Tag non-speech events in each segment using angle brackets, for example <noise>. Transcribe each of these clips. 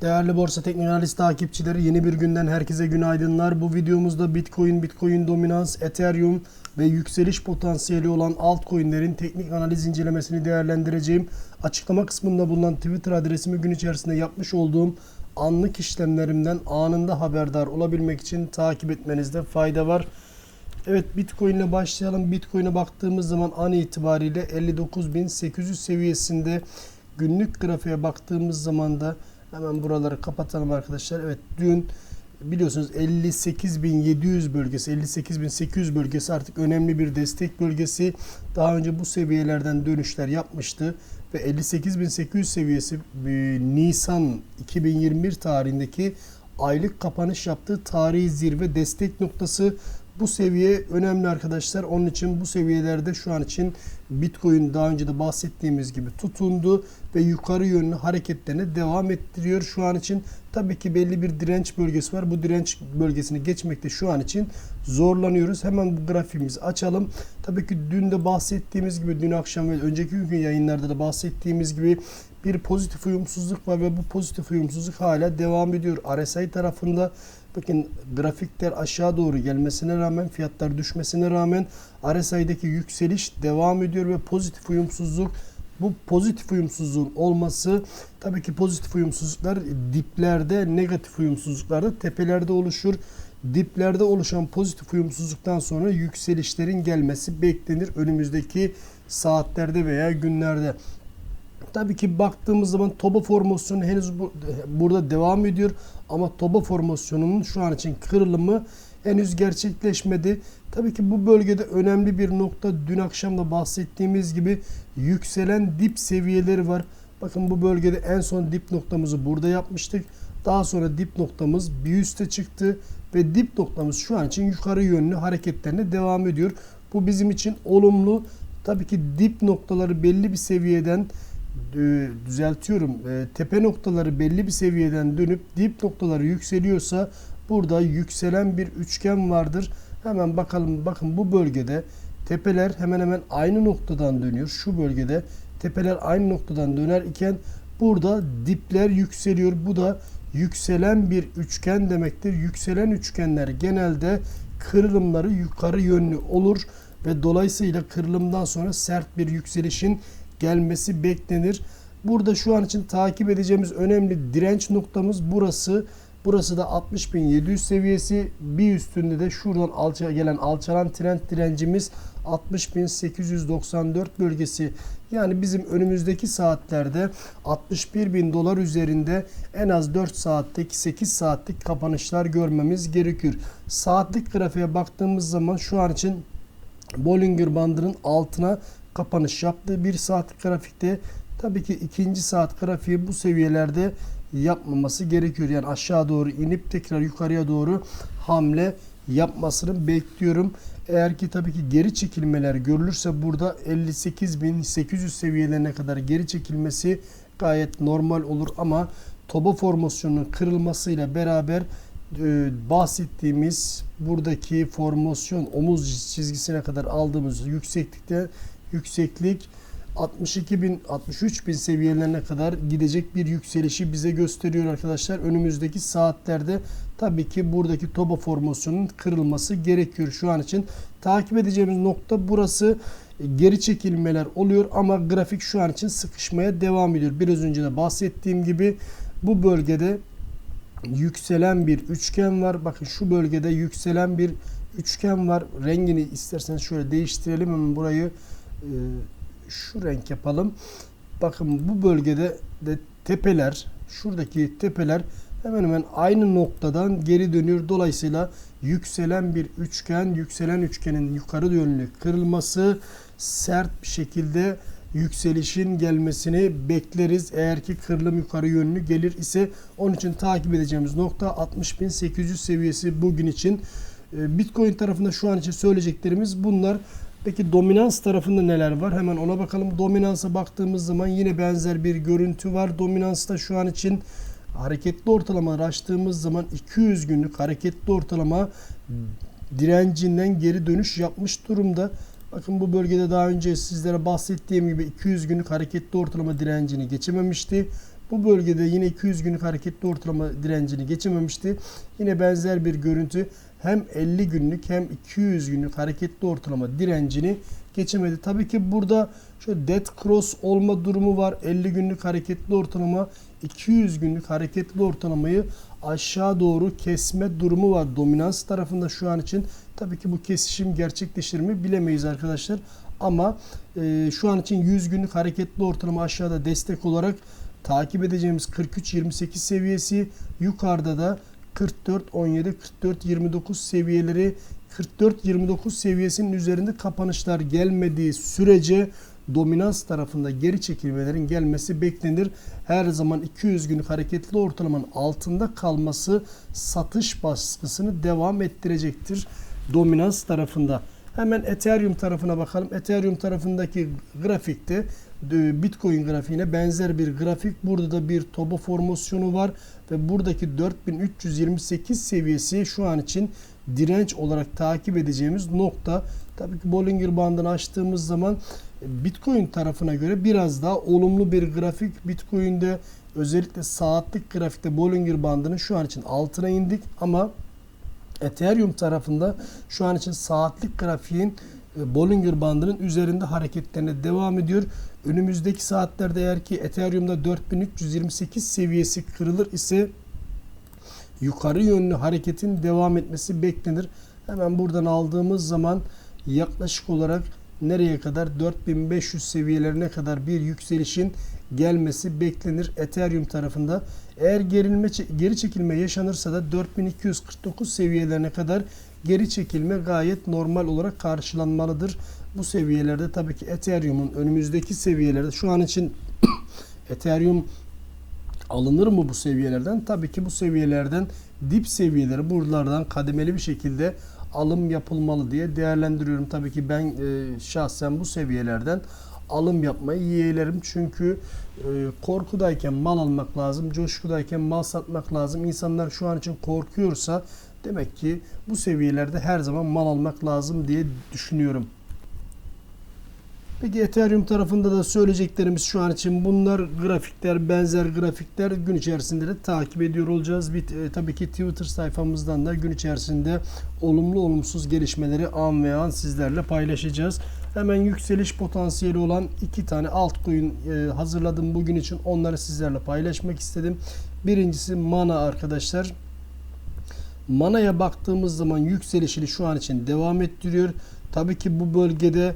Değerli Borsa Teknik Analiz takipçileri yeni bir günden herkese günaydınlar. Bu videomuzda Bitcoin, Bitcoin dominans, Ethereum ve yükseliş potansiyeli olan altcoin'lerin teknik analiz incelemesini değerlendireceğim. Açıklama kısmında bulunan Twitter adresimi gün içerisinde yapmış olduğum anlık işlemlerimden anında haberdar olabilmek için takip etmenizde fayda var. Evet Bitcoin ile başlayalım. Bitcoin'e baktığımız zaman an itibariyle 59.800 seviyesinde günlük grafiğe baktığımız zaman da hemen buraları kapatalım arkadaşlar. Evet dün biliyorsunuz 58.700 bölgesi 58.800 bölgesi artık önemli bir destek bölgesi. Daha önce bu seviyelerden dönüşler yapmıştı ve 58.800 seviyesi e, Nisan 2021 tarihindeki aylık kapanış yaptığı tarihi zirve destek noktası bu seviye önemli arkadaşlar. Onun için bu seviyelerde şu an için Bitcoin daha önce de bahsettiğimiz gibi tutundu ve yukarı yönlü hareketlerine devam ettiriyor şu an için. Tabii ki belli bir direnç bölgesi var. Bu direnç bölgesini geçmekte şu an için zorlanıyoruz. Hemen bu grafiğimizi açalım. Tabii ki dün de bahsettiğimiz gibi dün akşam ve önceki gün yayınlarda da bahsettiğimiz gibi bir pozitif uyumsuzluk var ve bu pozitif uyumsuzluk hala devam ediyor. RSI tarafında bakın grafikler aşağı doğru gelmesine rağmen fiyatlar düşmesine rağmen RSI'deki yükseliş devam ediyor ve pozitif uyumsuzluk bu pozitif uyumsuzluğun olması tabii ki pozitif uyumsuzluklar diplerde negatif uyumsuzluklarda tepelerde oluşur. Diplerde oluşan pozitif uyumsuzluktan sonra yükselişlerin gelmesi beklenir önümüzdeki saatlerde veya günlerde. Tabii ki baktığımız zaman toba formasyonu henüz bu, burada devam ediyor ama toba formasyonunun şu an için kırılımı henüz gerçekleşmedi. Tabii ki bu bölgede önemli bir nokta dün akşam da bahsettiğimiz gibi yükselen dip seviyeleri var. Bakın bu bölgede en son dip noktamızı burada yapmıştık. Daha sonra dip noktamız bir üste çıktı ve dip noktamız şu an için yukarı yönlü hareketlerine devam ediyor. Bu bizim için olumlu. Tabii ki dip noktaları belli bir seviyeden düzeltiyorum. E, tepe noktaları belli bir seviyeden dönüp dip noktaları yükseliyorsa burada yükselen bir üçgen vardır. Hemen bakalım bakın bu bölgede tepeler hemen hemen aynı noktadan dönüyor. Şu bölgede tepeler aynı noktadan döner iken burada dipler yükseliyor. Bu da yükselen bir üçgen demektir. Yükselen üçgenler genelde kırılımları yukarı yönlü olur ve dolayısıyla kırılımdan sonra sert bir yükselişin gelmesi beklenir. Burada şu an için takip edeceğimiz önemli direnç noktamız burası. Burası da 60.700 seviyesi. Bir üstünde de şuradan alça gelen alçalan trend direncimiz 60.894 bölgesi. Yani bizim önümüzdeki saatlerde 61.000 dolar üzerinde en az 4 saatlik 8 saatlik kapanışlar görmemiz gerekiyor. Saatlik grafiğe baktığımız zaman şu an için Bollinger bandının altına kapanış yaptı. 1 saat grafikte tabii ki ikinci saat grafiği bu seviyelerde yapmaması gerekiyor. Yani aşağı doğru inip tekrar yukarıya doğru hamle yapmasını bekliyorum. Eğer ki tabii ki geri çekilmeler görülürse burada 58.800 seviyelerine kadar geri çekilmesi gayet normal olur ama toba formasyonunun kırılmasıyla beraber e, bahsettiğimiz buradaki formasyon omuz çizgisine kadar aldığımız yükseklikte yükseklik 62 bin 63 bin seviyelerine kadar gidecek bir yükselişi bize gösteriyor arkadaşlar. Önümüzdeki saatlerde tabii ki buradaki toba formasyonunun kırılması gerekiyor şu an için. Takip edeceğimiz nokta burası geri çekilmeler oluyor ama grafik şu an için sıkışmaya devam ediyor. Biraz önce de bahsettiğim gibi bu bölgede yükselen bir üçgen var. Bakın şu bölgede yükselen bir üçgen var. Rengini isterseniz şöyle değiştirelim hemen burayı şu renk yapalım. Bakın bu bölgede de tepeler, şuradaki tepeler hemen hemen aynı noktadan geri dönüyor. Dolayısıyla yükselen bir üçgen, yükselen üçgenin yukarı yönlü kırılması sert bir şekilde yükselişin gelmesini bekleriz. Eğer ki kırılım yukarı yönlü gelir ise onun için takip edeceğimiz nokta 60.800 seviyesi bugün için. Ee, Bitcoin tarafında şu an için söyleyeceklerimiz bunlar. Peki dominans tarafında neler var? Hemen ona bakalım. Dominansa baktığımız zaman yine benzer bir görüntü var. Dominansta şu an için hareketli ortalama açtığımız zaman 200 günlük hareketli ortalama direncinden geri dönüş yapmış durumda. Bakın bu bölgede daha önce sizlere bahsettiğim gibi 200 günlük hareketli ortalama direncini geçememişti. Bu bölgede yine 200 günlük hareketli ortalama direncini geçememişti. Yine benzer bir görüntü hem 50 günlük hem 200 günlük hareketli ortalama direncini geçemedi. Tabii ki burada şu dead cross olma durumu var. 50 günlük hareketli ortalama 200 günlük hareketli ortalamayı aşağı doğru kesme durumu var dominans tarafında şu an için. Tabii ki bu kesişim gerçekleşir mi bilemeyiz arkadaşlar. Ama e, şu an için 100 günlük hareketli ortalama aşağıda destek olarak takip edeceğimiz 43-28 seviyesi yukarıda da 44-17 44-29 seviyeleri 44-29 seviyesinin üzerinde kapanışlar gelmediği sürece dominans tarafında geri çekilmelerin gelmesi beklenir. Her zaman 200 günlük hareketli ortalamanın altında kalması satış baskısını devam ettirecektir dominans tarafında. Hemen Ethereum tarafına bakalım. Ethereum tarafındaki grafikte Bitcoin grafiğine benzer bir grafik. Burada da bir toba formasyonu var ve buradaki 4328 seviyesi şu an için direnç olarak takip edeceğimiz nokta. Tabii ki Bollinger bandını açtığımız zaman e, Bitcoin tarafına göre biraz daha olumlu bir grafik. Bitcoin'de özellikle saatlik grafikte Bollinger bandının şu an için altına indik ama Ethereum tarafında şu an için saatlik grafiğin e, Bollinger bandının üzerinde hareketlerine devam ediyor. Önümüzdeki saatlerde eğer ki Ethereum'da 4328 seviyesi kırılır ise yukarı yönlü hareketin devam etmesi beklenir. Hemen buradan aldığımız zaman yaklaşık olarak nereye kadar 4500 seviyelerine kadar bir yükselişin gelmesi beklenir Ethereum tarafında. Eğer gerilme geri çekilme yaşanırsa da 4249 seviyelerine kadar geri çekilme gayet normal olarak karşılanmalıdır. Bu seviyelerde tabii ki Ethereum'un önümüzdeki seviyelerde şu an için <coughs> Ethereum alınır mı bu seviyelerden? Tabii ki bu seviyelerden dip seviyeleri buralardan kademeli bir şekilde alım yapılmalı diye değerlendiriyorum. Tabii ki ben e, şahsen bu seviyelerden alım yapmayı yeğlerim. Çünkü e, korkudayken mal almak lazım, coşkudayken mal satmak lazım. İnsanlar şu an için korkuyorsa demek ki bu seviyelerde her zaman mal almak lazım diye düşünüyorum. Peki Ethereum tarafında da söyleyeceklerimiz şu an için bunlar grafikler, benzer grafikler gün içerisinde de takip ediyor olacağız. Bir, e, tabii ki Twitter sayfamızdan da gün içerisinde olumlu olumsuz gelişmeleri an ve an sizlerle paylaşacağız. Hemen yükseliş potansiyeli olan iki tane altcoin e, hazırladım bugün için. Onları sizlerle paylaşmak istedim. Birincisi Mana arkadaşlar. Mana'ya baktığımız zaman yükselişini şu an için devam ettiriyor. Tabii ki bu bölgede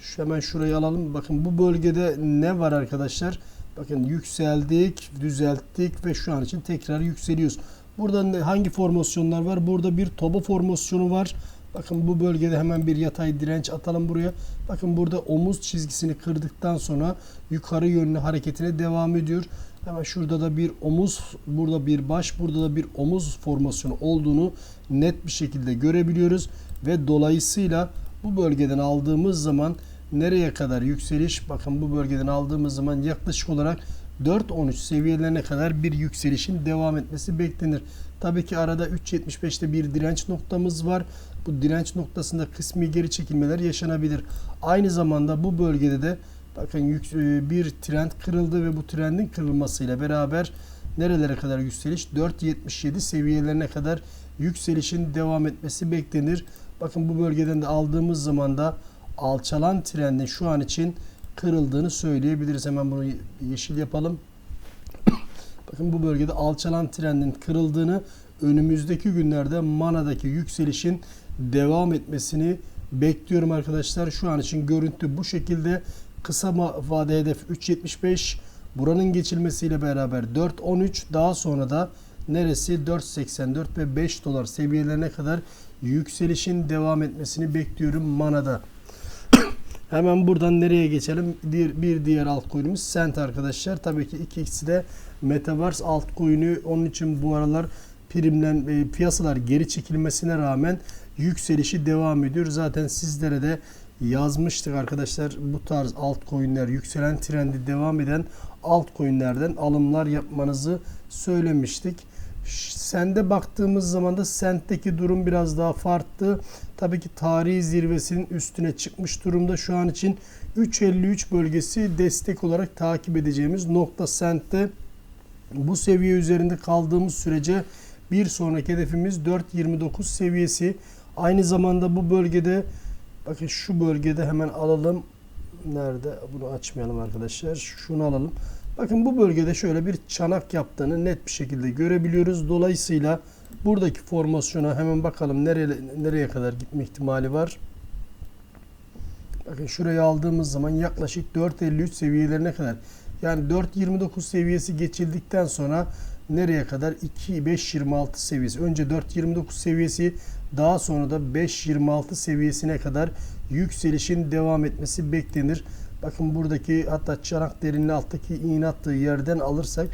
şu hemen şurayı alalım. Bakın bu bölgede ne var arkadaşlar? Bakın yükseldik, düzelttik ve şu an için tekrar yükseliyoruz. Burada hangi formasyonlar var? Burada bir toba formasyonu var. Bakın bu bölgede hemen bir yatay direnç atalım buraya. Bakın burada omuz çizgisini kırdıktan sonra yukarı yönlü hareketine devam ediyor. Hemen şurada da bir omuz, burada bir baş, burada da bir omuz formasyonu olduğunu net bir şekilde görebiliyoruz. Ve dolayısıyla bu bölgeden aldığımız zaman nereye kadar yükseliş? Bakın bu bölgeden aldığımız zaman yaklaşık olarak 4.13 seviyelerine kadar bir yükselişin devam etmesi beklenir. Tabii ki arada 3.75'te bir direnç noktamız var. Bu direnç noktasında kısmi geri çekilmeler yaşanabilir. Aynı zamanda bu bölgede de bakın e, bir trend kırıldı ve bu trendin kırılmasıyla beraber nerelere kadar yükseliş? 4.77 seviyelerine kadar yükselişin devam etmesi beklenir. Bakın bu bölgeden de aldığımız zaman da alçalan trendin şu an için kırıldığını söyleyebiliriz. Hemen bunu yeşil yapalım. <coughs> Bakın bu bölgede alçalan trendin kırıldığını önümüzdeki günlerde manadaki yükselişin devam etmesini bekliyorum arkadaşlar. Şu an için görüntü bu şekilde. Kısa vade hedef 3.75. Buranın geçilmesiyle beraber 4.13 daha sonra da neresi 4.84 ve 5 dolar seviyelerine kadar yükselişin devam etmesini bekliyorum manada. Hemen buradan nereye geçelim? Bir, bir diğer altcoin'imiz Cent arkadaşlar. Tabii ki ikisi de Metaverse altcoin'i. Onun için bu aralar primlen e, piyasalar geri çekilmesine rağmen yükselişi devam ediyor. Zaten sizlere de yazmıştık arkadaşlar. Bu tarz altcoin'ler yükselen trendi devam eden altcoin'lerden alımlar yapmanızı söylemiştik. Sende baktığımız zaman da Sent'teki durum biraz daha farklı. Tabii ki tarihi zirvesinin üstüne çıkmış durumda şu an için 3.53 bölgesi destek olarak takip edeceğimiz nokta Sent'te. Bu seviye üzerinde kaldığımız sürece bir sonraki hedefimiz 4.29 seviyesi. Aynı zamanda bu bölgede bakın şu bölgede hemen alalım. Nerede? Bunu açmayalım arkadaşlar. Şunu alalım. Bakın bu bölgede şöyle bir çanak yaptığını net bir şekilde görebiliyoruz. Dolayısıyla buradaki formasyona hemen bakalım nereye nereye kadar gitme ihtimali var. Bakın şurayı aldığımız zaman yaklaşık 4.53 seviyelerine kadar yani 4.29 seviyesi geçildikten sonra nereye kadar 2.526 seviyesi. Önce 4.29 seviyesi daha sonra da 5.26 seviyesine kadar yükselişin devam etmesi beklenir. Bakın buradaki hatta çanak derinliği alttaki iğne attığı yerden alırsak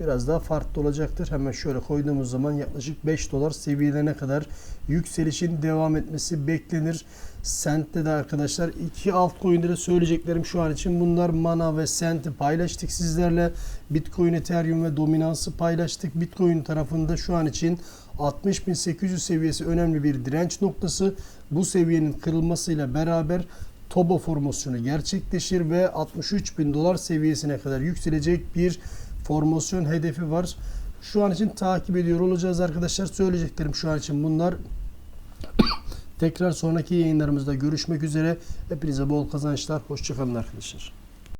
biraz daha farklı olacaktır. Hemen şöyle koyduğumuz zaman yaklaşık 5 dolar seviyelerine kadar yükselişin devam etmesi beklenir. Sent'te de arkadaşlar iki altcoin'de de söyleyeceklerim şu an için bunlar Mana ve Sent'i paylaştık sizlerle. Bitcoin, Ethereum ve Dominans'ı paylaştık. Bitcoin tarafında şu an için 60.800 seviyesi önemli bir direnç noktası. Bu seviyenin kırılmasıyla beraber Tobo formasyonu gerçekleşir ve 63 bin dolar seviyesine kadar yükselecek bir formasyon hedefi var. Şu an için takip ediyor olacağız arkadaşlar. Söyleyeceklerim şu an için bunlar. <coughs> Tekrar sonraki yayınlarımızda görüşmek üzere. Hepinize bol kazançlar. Hoşçakalın arkadaşlar.